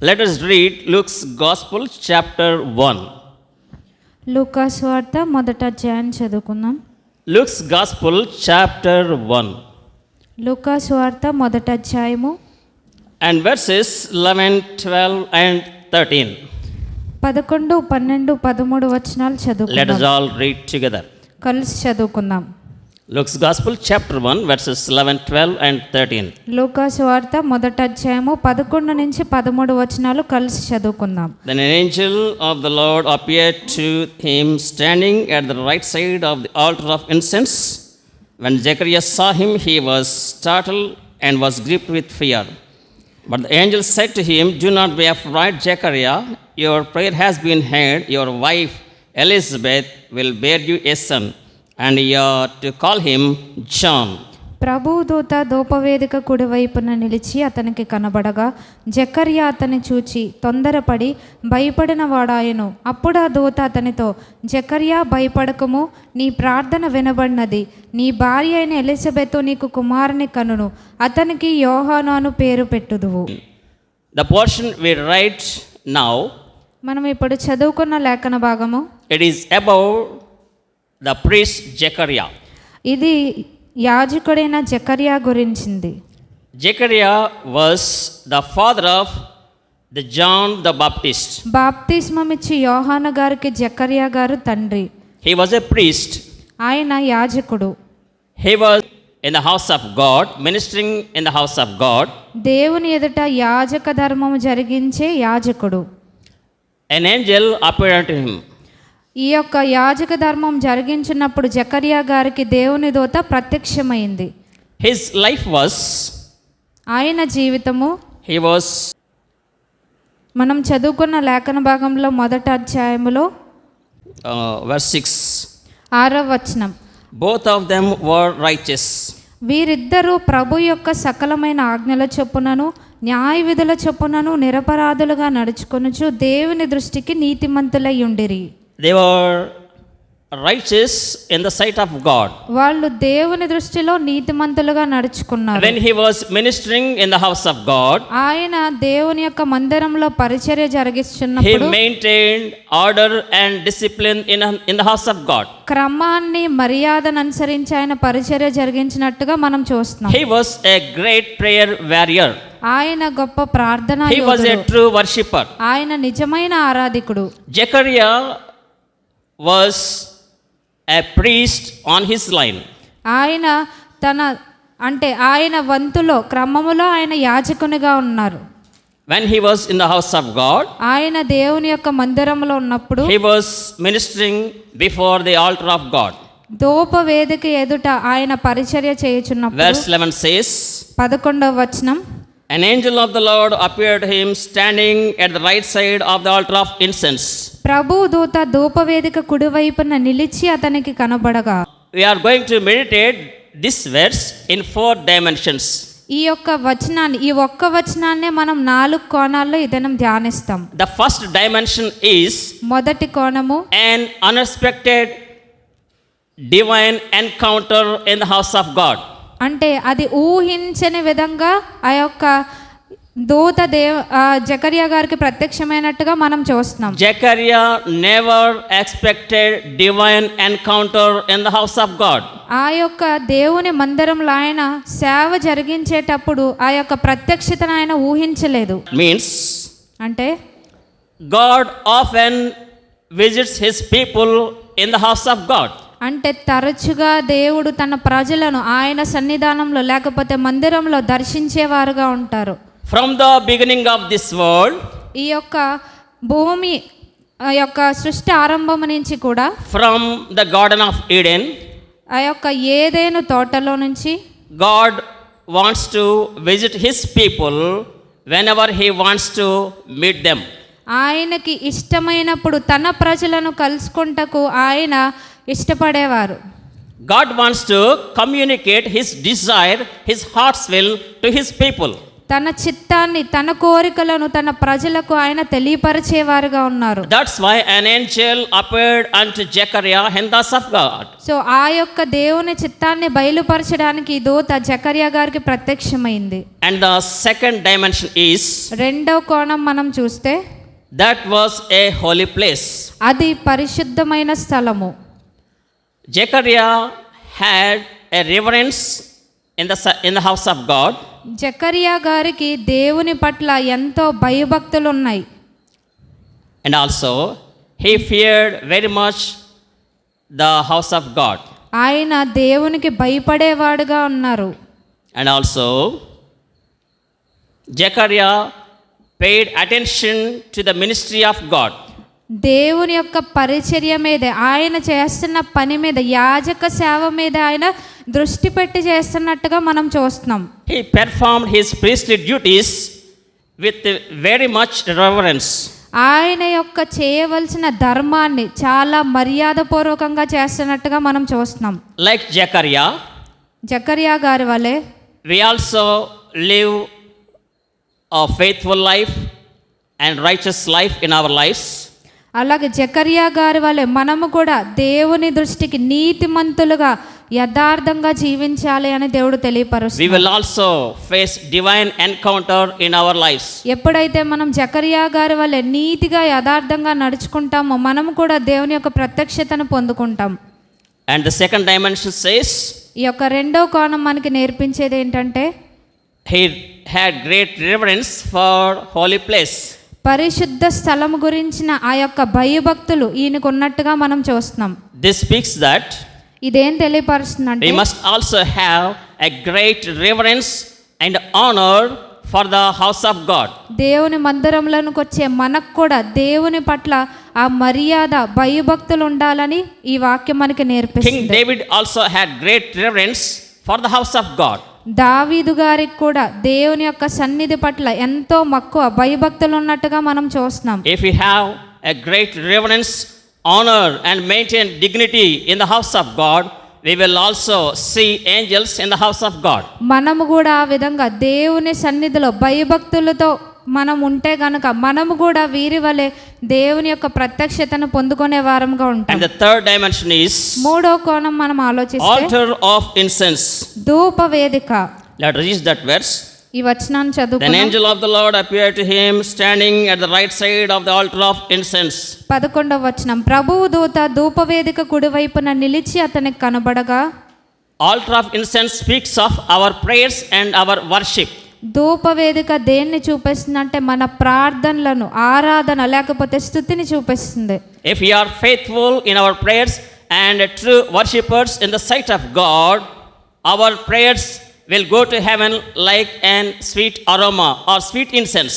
Let us read Luke's gospel chapter one Lukas వార్త మొదట అధ్యాయం చదువుకుందాం. లుక్స్ గాస్పుల్ చాప్టర్ వన్ లుకాస్ వార్త మొదట అధ్యాయము అండ్ వర్సెస్ 11 12 అండ్ 13 పదకొండు పన్నెండు పదమూడు వచనాలు చదువు లెట్ ఆల్ రీడ్ టుగెదర్ కలిసి చదువుకుందాం. Luke's Gospel, chapter 1, verses 11, 12, and 13. లూకాస్ వార్త మొదట అధ్యాయము పదకొండు నుంచి పదమూడు వచనాలు కలిసి చదువుకుందాం Then an angel of the Lord appeared to him standing at the right side of the altar of incense. When Zechariah saw him, he was startled and was gripped with fear. But the angel said to him, Do not be afraid, Zechariah. Your prayer has been heard. Your wife Elizabeth will bear you a son, and you are to call him John. ప్రభువు దూత ధూపవేదిక కుడివైపున నిలిచి అతనికి కనబడగా జకర్యా అతని చూచి తొందరపడి భయపడిన వాడాయను. అప్పుడు ఆ దూత అతనితో జకర్యా భయపడకము నీ ప్రార్థన వినబడినది. నీ భార్య అయిన ఎలిజబెత్ నీకు కుమారుని కనును. అతనికి యోహాను అను పేరు పెట్టుదువు. The portion we write now, మనం ఇప్పుడు చదువుకున్న లేఖన భాగము it is about the priest Zechariah. ఇది యాజకుడైన జకర్యా గురించింది Zechariah was the father of the John the Baptist. బాప్తిస్మమిచ్చి యోహాను గారికి జకర్యా గారు తండ్రి He was a priest. ఆయన యాజకుడు He was in the house of God, ministering in the house of God. దేవుని ఎదుట యాజక ధర్మము జరిగించే యాజకుడు An angel appeared unto him. ఈ యొక్క యాజక ధర్మం జరిగించినప్పుడు జకర్యా గారికి దేవుని దూత ప్రత్యక్షమైంది His life was, ఆయన జీవితము he was మనం చదువుకున్న లేఖన భాగంలో మొదటి అధ్యాయములో uh, verse 6. ఆరవ వచనం Both of them were righteous. వీరిద్దరూ ప్రభు యొక్క సకలమైన ఆజ్ఞల చొప్పునను న్యాయ విధుల చొప్పునను నిరపరాధులుగా నడుచుకొనుచు దేవుని దృష్టికి నీతిమంతులై ఉండిరి They were righteous in the sight of God. వాళ్ళు దేవుని దృష్టిలో నీతిమంతులుగా నడుచుకున్నారు When he was ministering in the house of God, ఆయన దేవుని యొక్క మందిరంలో పరిచర్య he జరిగిస్తున్నప్పుడు maintained order and discipline in, in the house of God. క్రమాన్ని మర్యాదను అనుసరించి ఆయన పరిచర్య జరిగించినట్టుగా మనం చూస్తున్నాం He was a great prayer warrior. ఆయన గొప్ప ప్రార్థన He was a true worshipper. ఆయన నిజమైన ఆరాధికుడు Zechariah was a priest on his line. ఆయన తన అంటే ఆయన వంతులో క్రమములో ఆయన యాజకునిగా ఉన్నారు When he was in the house of God, ఆయన దేవుని యొక్క మందిరంలో ఉన్నప్పుడు he was ministering before the altar of God. ధూప వేదిక ఎదుట ఆయన పరిచర్య చేయుచున్నప్పుడు Verse 11 says, పదకొండవ వచనం An angel of the Lord appeared to him standing at the right side of the altar of incense. ప్రభు దూత ధూపవేదిక కుడివైపున నిలిచి అతనికి కనబడగా we are going to meditate this verse in four dimensions ఈ యొక్క వచనాన్ని ఈ ఒక్క వచనాన్ని మనం నాలుగు కోణాల్లో ఇదనం ధ్యానిస్తాం. ద ఫస్ట్ డైమెన్షన్ ఇస్ మొదటి కోణము an unexpected divine encounter in the house of God అంటే అది ఊహించని విధంగా ఆ యొక్క దూత దేవ జకర్యా గారికి ప్రత్యక్షమైనట్టుగా మనం చూస్తున్నాం Zechariah never expected divine encounter in the house of God. ఆ యొక్క దేవుని మందిరంలో ఆయన సేవ జరిగించేటప్పుడు ఆ యొక్క ప్రత్యక్షతను ఆయన ఊహించలేదు Means అంటే God often visits his people in the house of God. అంటే తరచుగా దేవుడు తన ప్రజలను ఆయన సన్నిధానంలో లేకపోతే మందిరంలో దర్శించేవారుగా ఉంటారు from the beginning of this world ఈ యొక్క భూమి యొక్క సృష్టి ఆరంభం నుంచి కూడా from the garden of Eden ఆ యొక్క ఏదైనా తోటలో నుంచి God wants to visit his people whenever he wants to meet them ఆయనకి ఇష్టమైనప్పుడు తన ప్రజలను కలుసుకుంటకు ఆయన ఇష్టపడేవారు. God wants to communicate his desire his hearts will to his people తన చిత్తాన్ని తన కోరికలను తన ప్రజలకు ఆయన తెలియపరిచేవారుగా ఉన్నారు. That's why an angel appeared and Zechariah in the house of God so ఆ యొక్క దేవుని చిత్తాన్ని బయలుపరచడానికి దూత జకరియా గారికి ప్రత్యక్షమైంది. And the second dimension is రెండో కోణం మనం చూస్తే that was a holy place అది పరిశుద్ధమైన స్థలము. Zechariah had a reverence in the in the house of God Zechariah గారికి దేవుని పట్ల ఎంతో భయభక్తులు ఉన్నాయి and also he feared very much the house of God ఆయన దేవునికి భయపడేవాడుగా ఉన్నారు. And also Zechariah paid attention to the ministry of God దేవుని యొక్క పరిచర్య మీద ఆయన చేస్తున్న పని మీద యాజక సేవ మీద ఆయన దృష్టి పెట్టి చేస్తున్నట్టుగా మనం చూస్తున్నాం. He perform his priestly duties with very much reverence ఆయన యొక్క చేయవలసిన ధర్మాన్ని చాలా మర్యాదపూర్వకంగా చేస్తున్నట్టుగా మనం చూస్తున్నాం. లైక్ జకర్యా జకర్యా గారి వలే we also live faithful life and righteous life in our life అలాగే జకరియా గారి వలె మనము కూడా దేవుని దృష్టికి నీతిమంతులుగా యథార్థంగా జీవించాలి అని దేవుడు We తెలియపరుస్తుంది will also face divine encounter in our lives. ఎప్పుడైతే మనం జకరియా గారి వలె నీతిగా యథార్థంగా నడుచుకుంటామో మనం కూడా దేవుని యొక్క ప్రత్యక్షతను పొందుకుంటాం And the second dimension says ఈ యొక్క రెండో కోణం మనకి నేర్పించేది ఏంటంటే he had great reverence for holy place. పరిశుద్ధ స్థలం గురించిన ఆ యొక్క భయభక్తులు ఈయనకు ఉన్నట్టుగా మనం చూస్తున్నాం. దిస్ స్పీక్స్ దట్ ఇదేం తెలియపరుస్తుంది must also have a great reverence and honour for the house of God దేవుని మందిరంలోనికి వచ్చే మనకు కూడా దేవుని పట్ల ఆ మర్యాద భయభక్తులు ఉండాలని ఈ వాక్యం మనకి నేర్పిస్తుంది. King David also had great reverence for the house of God దావీదు గారికి కూడా దేవుని యొక్క సన్నిధి పట్ల ఎంతో మక్కువ భయభక్తులు ఉన్నట్టుగా మనం చూస్తున్నాం. If you have a great reverence honour and maintain dignity in the house of God we will also see angels in the house of God మనము కూడా ఆ విధంగా దేవుని సన్నిధిలో భయభక్తులతో మనం ఉంటే గనుక మనము కూడా వీరి వలె దేవుని యొక్క ప్రత్యక్షతను పొందుకునే వారంగా ఉంటాం. థర్డ్ డైమెన్షన్ మూడో కోణం మనం ఆలోచిస్తే ఆఫ్ ఇన్సెన్స్ ధూప వేదిక. లెట్ దట్ వెర్స్ ఈ వచనాన్ని చదువు then angel of the Lord appear to him standing at the right side of the altar of incense 11వ వచనం. ప్రభు దూత ధూప వేదిక కుడి వైపున నిలిచి అతనికి కనబడగా altar of incense speaks of our prayers and our worship ధూపవేదిక దేన్ని చూపిస్తుంది అంటే మన ప్రార్థనలను ఆరాధన లేకపోతే స్థుతిని చూపిస్తుంది. If you are faithful in our prayers and true worshippers in the sight of God our prayers will go to heaven like an sweet aroma or sweet incense.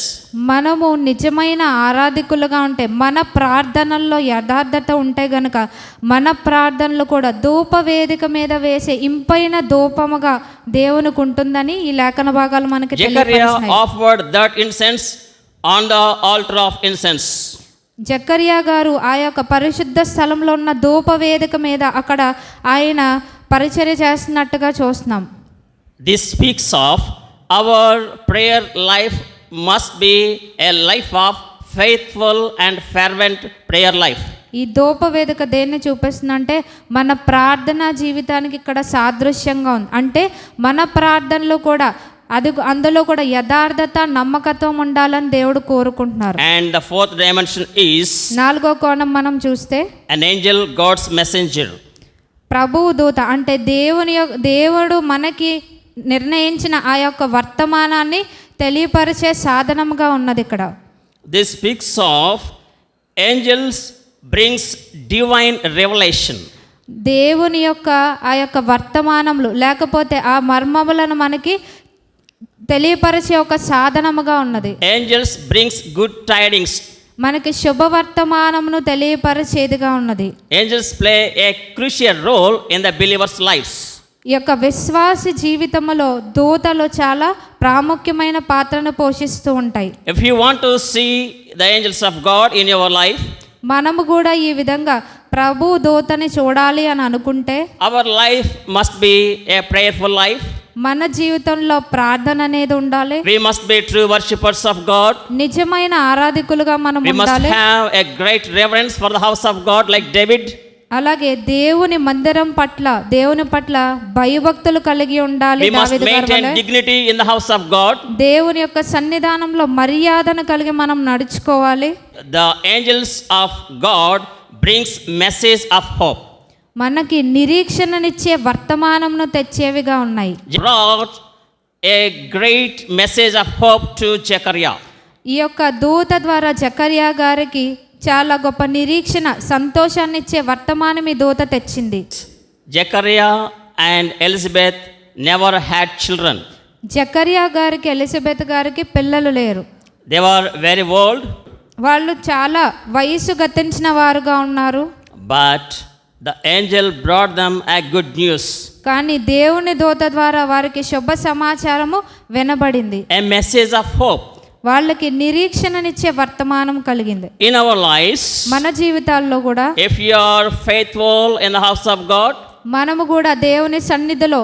మనము నిజమైన ఆరాధికులుగా ఉంటే మన ప్రార్థనల్లో యథార్థత ఉంటే గనుక మన ప్రార్థనలు కూడా ధూప వేదిక మీద వేసే ఇంపైన ధూపముగా దేవునికి ఉంటుందని ఈ లేఖన భాగాలు మనకి offered that incense on the altar of incense. Zechariah గారు ఆ యొక్క పరిశుద్ధ స్థలంలో ఉన్న ధూప వేదిక మీద అక్కడ ఆయన పరిచర్య చేస్తున్నట్టుగా చూస్తున్నాం This speaks of our prayer life must be a life of faithful and fervent prayer life. ఈ ధూప వేదిక దేన్ని చూపిస్తుందంటే మన ప్రార్థనా జీవితానికి ఇక్కడ సాదృశ్యంగా ఉంది అంటే మన ప్రార్థనలో కూడా అది అందులో కూడా యథార్థత నమ్మకత్వం ఉండాలని దేవుడు కోరుకుంటున్నారు And the fourth dimension is నాలుగో కోణం మనం చూస్తే an angel, God's messenger. ప్రభువు దూత అంటే దేవుని దేవుడు మనకి నిర్ణయించిన ఆ యొక్క వర్తమానాన్ని తెలియపరిచే సాధనముగా ఉన్నది ఇక్కడ This speaks of angels brings divine revelation. దేవుని యొక్క ఆ యొక్క వర్తమానములు లేకపోతే ఆ మర్మములను మనకి తెలియపరిచే ఒక సాధనముగా ఉన్నది Angels brings good tidings. మనకి శుభవర్తమానమును తెలియపరిచేదిగా ఉన్నది Angels play a crucial role in the believer's lives. ఈ యొక్క విశ్వాస జీవితంలో దూతలు చాలా ప్రాముఖ్యమైన పాత్రను పోషిస్తూ ఉంటాయి. If you want to see the angels of God in your life మనము కూడా ఈ విధంగా ప్రభు దూతని చూడాలి అని అనుకుంటే our life must be a prayerful life మన జీవితంలో ప్రార్థన అనేది ఉండాలి. We must be true worshippers of God నిజమైన ఆరాధకులుగా మనం ఉండాలి we must have a great reverence for the house of God like David అలాగే దేవుని మందిరం పట్ల దేవుని పట్ల భయభక్తులు కలిగి ఉండాలి dignity in the house of God. దేవుని యొక్క సన్నిధానంలో మర్యాదను కలిగి మనం నడుచుకోవాలి The angels of God brings message of hope. మనకి నిరీక్షణనిచ్చే వర్తమానంను తెచ్చేవిగా ఉన్నాయి a great message of hope to Zechariah. ఈ యొక్క దూత ద్వారా జకర్యా గారికి చాలా గొప్ప నిరీక్షణ సంతోషాన్ని ఇచ్చే వర్తమానమే దూత తెచ్చింది. Zechariah and Elizabeth never had children. Zechariah గారికి ఎలిజబెత్ గారికి పిల్లలు లేరు. They are very old. వాళ్ళు చాలా వయసు గతించిన వారుగా ఉన్నారు. But the angel brought them a good news. కానీ దేవుని దూత ద్వారా వారికి శుభ సమాచారము వినబడింది. A message of hope. వాళ్ళకి నిరీక్షణనిచ్చే వర్తమానం కలిగింది. ఇన్ అవర్ లైఫ్ మన జీవితాల్లో కూడా if you are faithful in the house of God మనము కూడా దేవుని సన్నిధిలో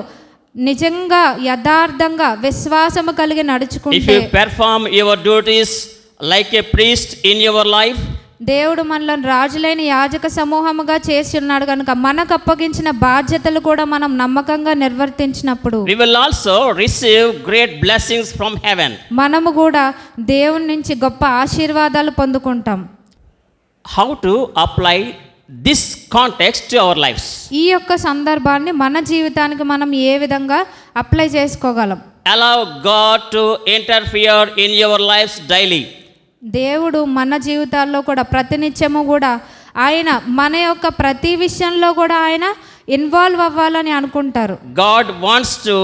నిజంగా యథార్థంగా విశ్వాసము కలిగి నడుచుకుంటే if you perform your duties like a priest in your life దేవుడు మనల్ని రాజులైన యాజక సమూహముగా చేసి ఉన్నాడు కనుక మనకు అప్పగించిన బాధ్యతలు కూడా మనం నమ్మకంగా నిర్వర్తించినప్పుడు we will also receive great blessings from heaven. మనము కూడా దేవుని నుంచి గొప్ప ఆశీర్వాదాలు పొందుకుంటాం How to apply this context to our lives? ఈ యొక్క సందర్భాన్ని మన జీవితానికి మనం ఏ విధంగా అప్లై చేసుకోగలం Allow God to interfere in your lives daily. దేవుడు మన జీవితాల్లో కూడా ప్రతినిత్యము కూడా ఆయన మన యొక్క ప్రతి విషయంలో కూడా ఆయన ఇన్వాల్వ్ అవ్వాలని అనుకుంటారు God wants to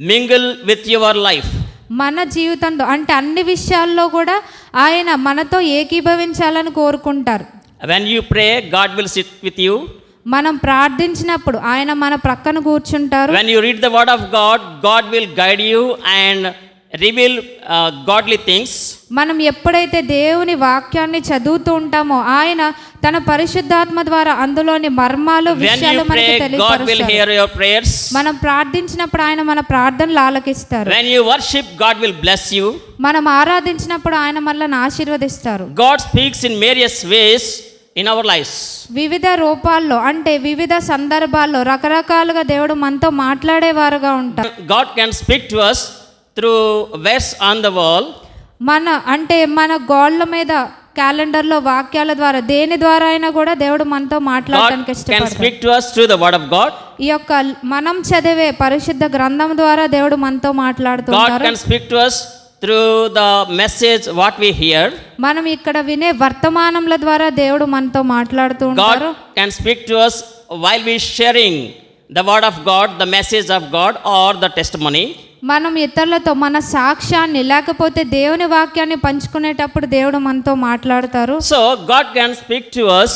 mingle with your life. మన జీవితంలో అంటే అన్ని విషయాల్లో కూడా ఆయన మనతో ఏకీభవించాలని కోరుకుంటారు When you pray, God will sit with you. మనం ప్రార్థించినప్పుడు ఆయన మన ప్రక్కన కూర్చుంటారు you read the word of God, God will guide you and reveal uh, godly things. మనం ఎప్పుడైతే దేవుని వాక్యాన్ని చదువుతూ ఉంటామో ఆయన తన పరిశుద్ధాత్మ ద్వారా అందులోని మర్మాలు విషయాలు మనకి తెలియపరుస్తారు. మనం ప్రార్థించినప్పుడు ఆయన మన ప్రార్థనలు ఆలకిస్తారు When you worship, God will bless you. మనం ఆరాధించినప్పుడు ఆయన మనల్ని ఆశీర్వదిస్తారు God speaks in various ways in our lives. వివిధ రూపాల్లో అంటే వివిధ సందర్భాల్లో రకరకాలుగా దేవుడు మనతో మాట్లాడేవారుగా ఉంటారు God can speak to us through verse on the wall. మన అంటే మన గోళ్ళ మీద క్యాలెండర్లో వాక్యాల ద్వారా దేని ద్వారా అయినా కూడా దేవుడు మనతో మాట్లాడడానికి ఇష్టపడతాడు. ఈ యొక్క మనం చదివే పరిశుద్ధ గ్రంథం ద్వారా దేవుడు మనతో us through the message what we hear. మనం ఇక్కడ వినే వర్తమానముల ద్వారా దేవుడు మనతో మాట్లాడుతూ ఉంటారు God can speak to us while we sharing the word of God, the message of God or the testimony. మనం ఇతరులతో మన సాక్ష్యాన్ని లేకపోతే దేవుని వాక్యాన్ని పంచుకునేటప్పుడు దేవుడు మనతో మాట్లాడతారు So God can speak to us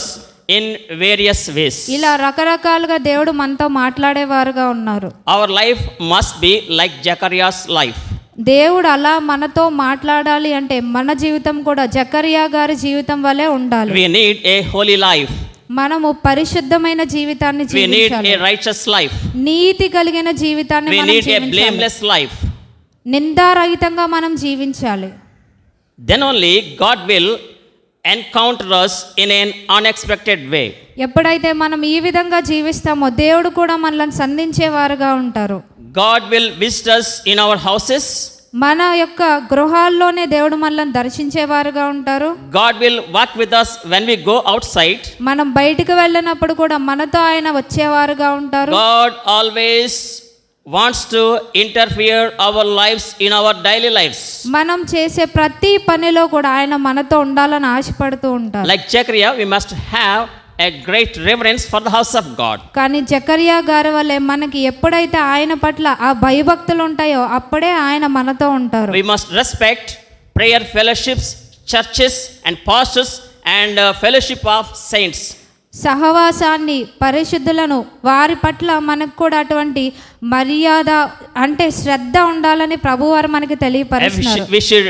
in various ways. ఇలా రకరకాలుగా దేవుడు మనతో మాట్లాడేవారుగా ఉన్నారు Our life must be like Zechariah's life. దేవుడు అలా మనతో మాట్లాడాలి అంటే మన జీవితం కూడా జకరియా గారి జీవితం వలె ఉండాలి We need a holy life. మనము పరిశుద్ధమైన జీవితాన్ని జీవించాలి. నీతి కలిగిన జీవితాన్ని మనం జీవించాలి. నిందారహితంగా మనం జీవించాలి. Then only God will encounter us in an unexpected way ఎప్పుడైతే మనం ఈ విధంగా జీవిస్తామో దేవుడు కూడా మనల్ని సంధించే వారుగా ఉంటారు. God will visit us in our houses మన యొక్క గృహాల్లోనే దేవుడు మనల్ని దర్శించేవారుగా ఉంటారు God will walk with us when we go outside. మనం బయటికి వెళ్ళినప్పుడు కూడా మనతో ఆయన వచ్చేవారుగా ఉంటారు God always wants to interfere our lives in our daily lives. మనం చేసే ప్రతి పనిలో కూడా ఆయన మనతో ఉండాలని ఆశపడుతూ ఉంటారు Like Zechariah, we must have a great reverence for the house of God. కానీ జకరియా గారి వల్లే మనకి ఎప్పుడైతే ఆయన పట్ల ఆ భయభక్తులు ఉంటాయో అప్పుడే ఆయన మనతో ఉంటారు We must respect prayer fellowships, churches, and pastors and uh, fellowship of saints. సహవాసాన్ని పరిశుద్ధులను వారి పట్ల మనకు కూడా అటువంటి మర్యాద అంటే శ్రద్ధ ఉండాలని ప్రభువారు మనకి తెలియపరుస్తున్నారు should, we should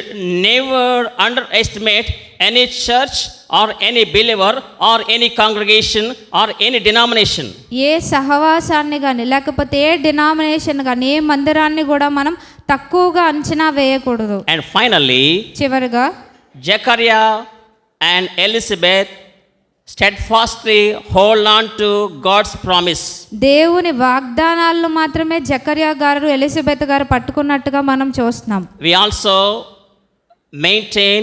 never underestimate any church or any believer or any congregation or any denomination. ఏ సహవాసాన్ని కానీ లేకపోతే ఏ డినామినేషన్ కానీ ఏ మందిరాన్ని కూడా మనం తక్కువగా అంచనా వేయకూడదు And finally, చివరిగా Zechariah and Elizabeth steadfastly hold on to God's promise. దేవుని వాగ్దానాలను మాత్రమే జకర్యా గారు ఎలిజబెత్ గారు పట్టుకున్నట్టుగా మనం చూస్తున్నాం We also maintain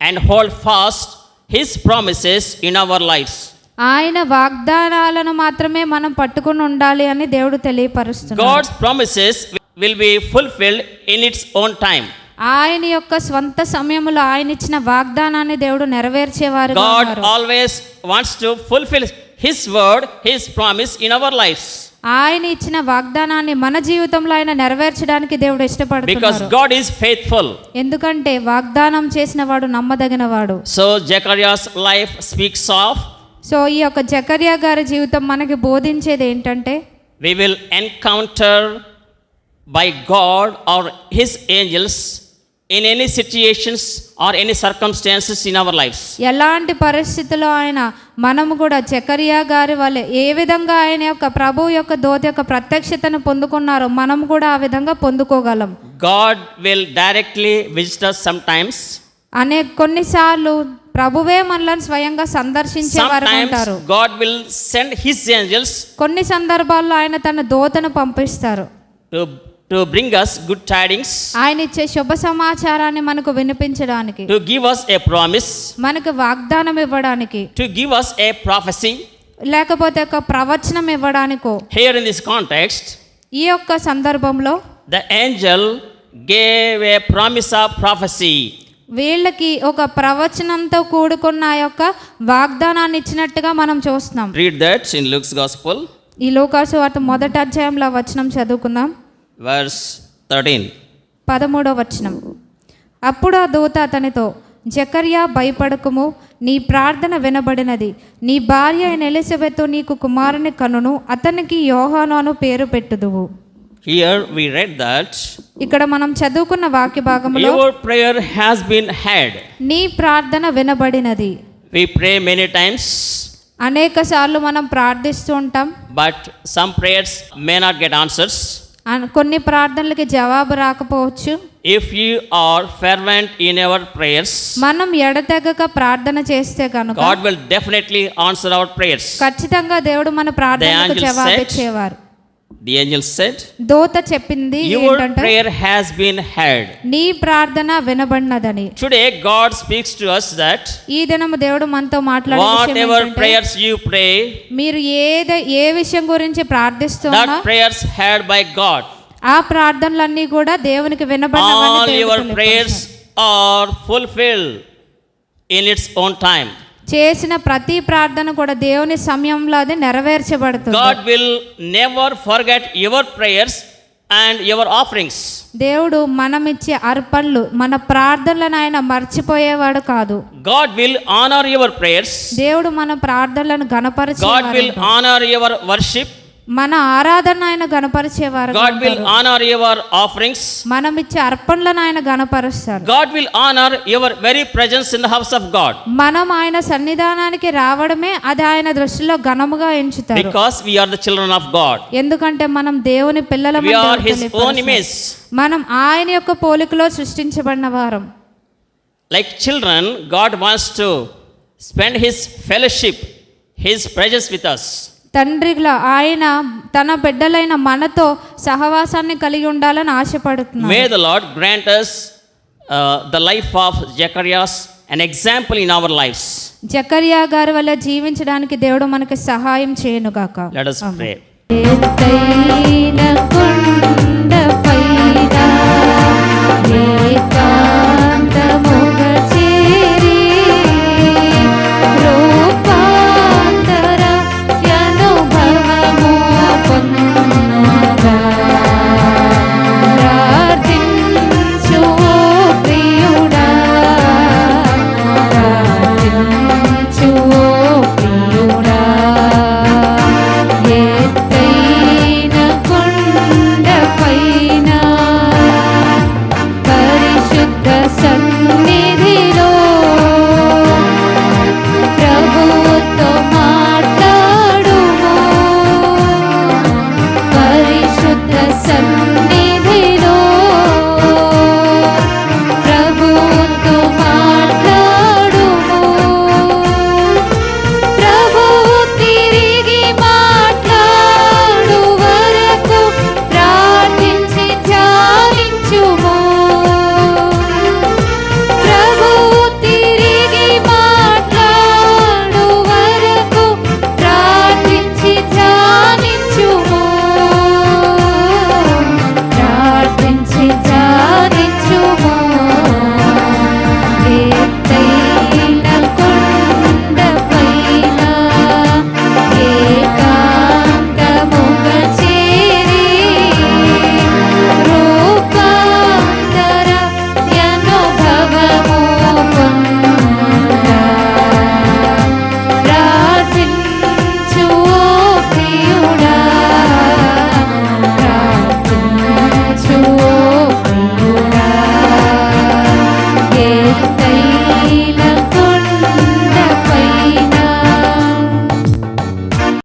and hold fast his promises in our lives ఆయన వాగ్దానాలను మాత్రమే మనం పట్టుకుని ఉండాలి అని దేవుడు తెలియపరుస్తుంది God's promises will be fulfilled in its own time ఆయన యొక్క స్వంత సమయములో ఆయన ఇచ్చిన వాగ్దానాన్ని దేవుడు నెరవేర్చేవారు God always wants to fulfil his word his promise in our lives ఆయన ఇచ్చిన వాగ్దానాన్ని మన జీవితంలో ఆయన నెరవేర్చడానికి దేవుడు Because ఇష్టపడుతున్నారు God is faithful. ఎందుకంటే వాగ్దానం చేసిన వాడు నమ్మదగిన వాడు So Zechariah's life speaks of so ఈ యొక్క జకర్యా గారి జీవితం మనకి బోధించేది ఏంటంటే we will encounter by God or His angels in any situations or any circumstances in our lives. ఎలాంటి పరిస్థితుల్లో ఆయన మనము కూడా జకరియా గారి వల్లే ఏ విధంగా ఆయన యొక్క ప్రభు యొక్క దోత యొక్క ప్రత్యక్షతను పొందుకున్నారో మనం కూడా ఆ విధంగా పొందుకోగలం God will directly visit us sometimes. అనే కొన్నిసార్లు ప్రభువే మనల్ని స్వయంగా సందర్శించే వారు ఉంటారు Sometimes God will send His angels కొన్ని సందర్భాల్లో ఆయన తన దోతను పంపిస్తారు to, to bring us good tidings, ఆయన ఇచ్చే శుభ సమాచారాన్ని మనకు వినిపించడానికి to give us a promise, మనకు వాగ్దానం ఇవ్వడానికి to give us a prophecy. లేకపోతే ఒక ప్రవచనం ఇవ్వడానికో Here in this context, ఈ యొక్క సందర్భంలో the angel gave a promise of prophecy. వీళ్ళకి ఒక ప్రవచనంతో కూడుకున్న ఆ యొక్క వాగ్దానాన్ని ఇచ్చినట్టుగా మనం చూస్తున్నాం Read that in Luke's Gospel, ఈ లోకాసు వార్త మొదటి అధ్యాయంలో వచనం చదువుకుందాం verse 13. పదమూడవ వచనం. అప్పుడు ఆ దూత అతనితో జకర్యా భయపడకుము. నీ ప్రార్థన వినబడినది. నీ భార్య అయిన ఎలిజబెత్ నీకు కుమారుని కనును. అతనికి యోహాను అను పేరు పెట్టుదువు. Here we read that ఇక్కడ మనం చదువుకున్న వాక్య భాగంలో your prayer has been heard. నీ ప్రార్థన వినబడినది. We pray many times, అనేక సార్లు మనం ప్రార్థిస్తూ ఉంటాం. but some prayers may not get answers. కొన్ని ప్రార్థనలకి జవాబు రాకపోవచ్చు. If you are fervent in our prayers మనం ఎడతెగక ప్రార్థన చేస్తే గనుక God will definitely answer our prayers ఖచ్చితంగా దేవుడు మన ప్రార్థనలకు జవాబు ఇచ్చేవారు. The angel said, దోత చెప్పింది Your ఏంటంటే prayer has been heard. నీ ప్రార్థన వినబడినదని Today, God speaks to us that ఈ దినము దేవుడు మనతో మాట్లాడే whatever ఏంటంటే, prayers you pray, మీరు ఏద ఏ విషయం గురించి ప్రార్థిస్తున్నా that prayers heard by God. ఆ ప్రార్థనలన్నీ కూడా దేవునికి వినబడినవని your తెలియపరిచాడు. prayers are fulfilled in its own time. చేసిన ప్రతి ప్రార్థన కూడా దేవుని సమయంలో అది నెరవేర్చబడుతుంది God will never forget your prayers and your offerings. దేవుడు మనం ఇచ్చే అర్పణలు మన ప్రార్థనలను ఆయన మర్చిపోయేవాడు కాదు God will honor your prayers. దేవుడు మన ప్రార్థనలను God గణపరిచేవారు will honor your worship. మన ఆరాధన ఆయన గణపరిచేవారు God will honour your offerings మనం ఇచ్చే అర్పణలను ఆయన గణపరుస్తారు. God will honour your very presence in the house of God మనం ఆయన సన్నిధానానికి రావడమే అది ఆయన దృష్టిలో ఘనముగా ఎంచుతారు. Because we are the children of God ఎందుకంటే మనం దేవుని పిల్లలం we are his own image మనం ఆయన యొక్క పోలికలో సృష్టించబడిన వారం. Like children God wants to spend his fellowship his presence with us. తండ్రిలా ఆయన తన బిడ్డలైన మనతో సహవాసాన్ని కలిగి ఉండాలని ఆశపడుతున్నాడు May the Lord grant us the life of Zacharias, an example in our lives. జకర్యా గారి వల్ల జీవించడానికి దేవుడు మనకి సహాయం చేయనుగాక Let us pray.